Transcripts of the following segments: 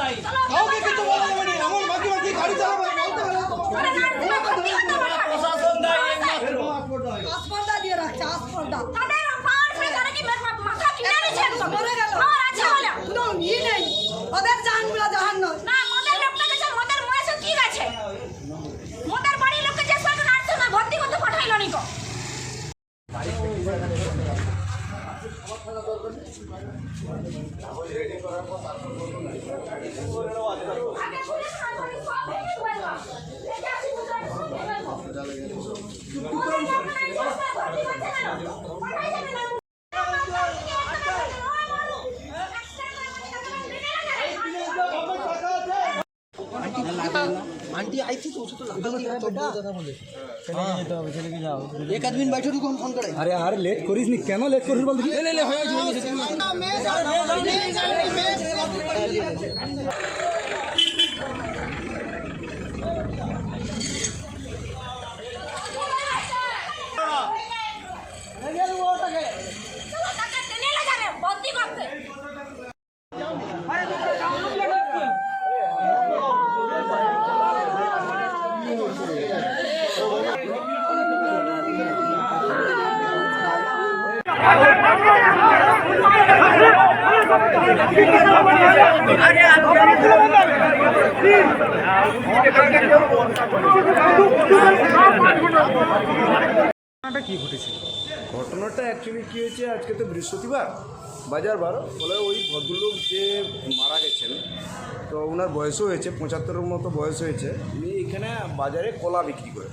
দায়ী কাউকে কিছু বলা যাবে না এমন বাকি বাকি গাড়ি চালাবে বলতে গেলে প্রশাসন দায়ী আসপর্দা দিয়ে রাখছে আসপর্দা করার পর आंटी आई थी तो उसे तो बेटा एक आदमी बैठे रुको हम फोन करें अरे यार लेट करिस नहीं क्या लेट करिस बोल ले ले ले हो जाओ ঘটনাটা অ্যাকচুয়ালি কী হয়েছে? আজকে তো বৃহস্পতিবার, বাজার বারো। বলে ওই ভদ্রলোক যে মারা গেছেন, তো ওনার বয়সও হয়েছে, পঁচাত্তরের মতো বয়স হয়েছে। উনি এখানে বাজারে কলা বিক্রি করে।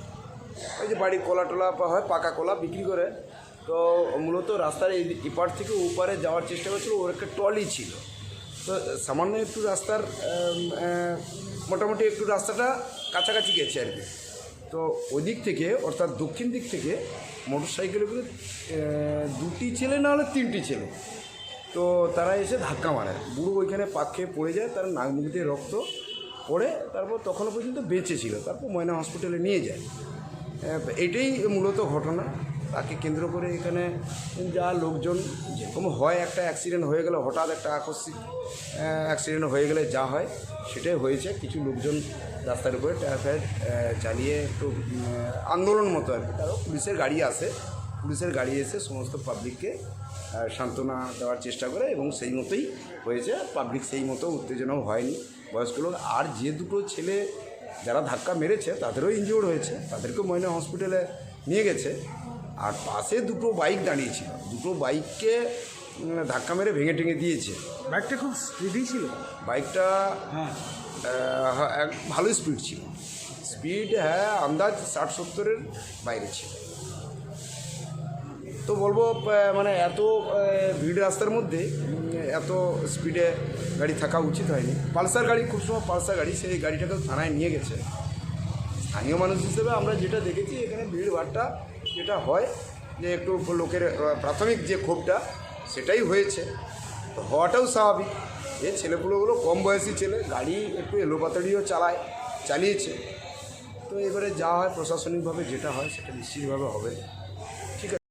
ওই যে বাড়ি কলা টলা হয়, পাকা কলা বিক্রি করে। তো মূলত রাস্তার এই এপার থেকে ওপারে যাওয়ার চেষ্টা করছিল, ওর একটা ট্রলি ছিল। তো সামান্য একটু রাস্তার মোটামুটি একটু রাস্তাটা কাছাকাছি গেছে আর কি। তো ওদিক থেকে, অর্থাৎ দক্ষিণ দিক থেকে মোটর সাইকেলে করে দুটি ছেলে না হলে তিনটি ছেলে। তো তারা এসে ধাক্কা মারে। বুড়ো ওইখানে পাক খেয়ে পড়ে যায়, তার নাক মুখ দিয়ে রক্ত পড়ে, তারপর তখনও পর্যন্ত বেঁচে ছিল। তারপর ময়না হসপিটালে নিয়ে যায়। এটাই মূলত ঘটনা। তাকে কেন্দ্র করে এখানে যা লোকজন যেরকম হয়, একটা অ্যাক্সিডেন্ট হয়ে গেলে, হঠাৎ একটা আকস্মিক অ্যাক্সিডেন্ট হয়ে গেলে যা হয়, সেটাই হয়েছে। কিছু লোকজন রাস্তার উপরে টায়ার ফায়ার চালিয়ে একটু আন্দোলন মতো আর কি। তারও পুলিশের গাড়ি আসে পুলিশের গাড়ি এসে সমস্ত পাবলিককে সান্ত্বনা দেওয়ার চেষ্টা করে এবং সেই মতোই হয়েছে। পাবলিক সেই মতো উত্তেজনাও হয়নি। বয়স্ক লোক। আর যে দুটো ছেলে যারা ধাক্কা মেরেছে, তাদেরও ইনজিওর্ড হয়েছে। তাদেরকেও ময়না হসপিটালে নিয়ে গেছে। আর পাশে দুটো বাইক দাঁড়িয়েছিল। দুটো বাইককে ধাক্কা মেরে ভেঙে টেঙে দিয়েছে। বাইকটা খুব স্পিডই ছিল? বাইকটা হ্যাঁ। এক ভালো স্পিড ছিল। স্পিড হ্যাঁ আন্দাজ ষাট সত্তরের বাইরে ছিল। তো বলব মানে এত ভিড় রাস্তার মধ্যে এত স্পিডে গাড়ি থাকা উচিত হয়নি। পালসার গাড়ি খুব সময় পালসার গাড়ি সেই গাড়িটাকে থানায় নিয়ে গেছে। স্থানীয় মানুষ হিসেবে আমরা যেটা দেখেছি এখানে ভিড় ভাড়টা যেটা হয় যে একটু লোকের প্রাথমিক যে ক্ষোভটা সেটাই হয়েছে। হওয়াটাও স্বাভাবিক। এই ছেলেপুলোগুলো কম বয়সী ছেলে, গাড়ি একটু এলোপাতাড়িও চালায়, চালিয়েছে। তো এবারে যা হয় প্রশাসনিকভাবে যেটা হয় সেটা নিশ্চিতভাবে হবে।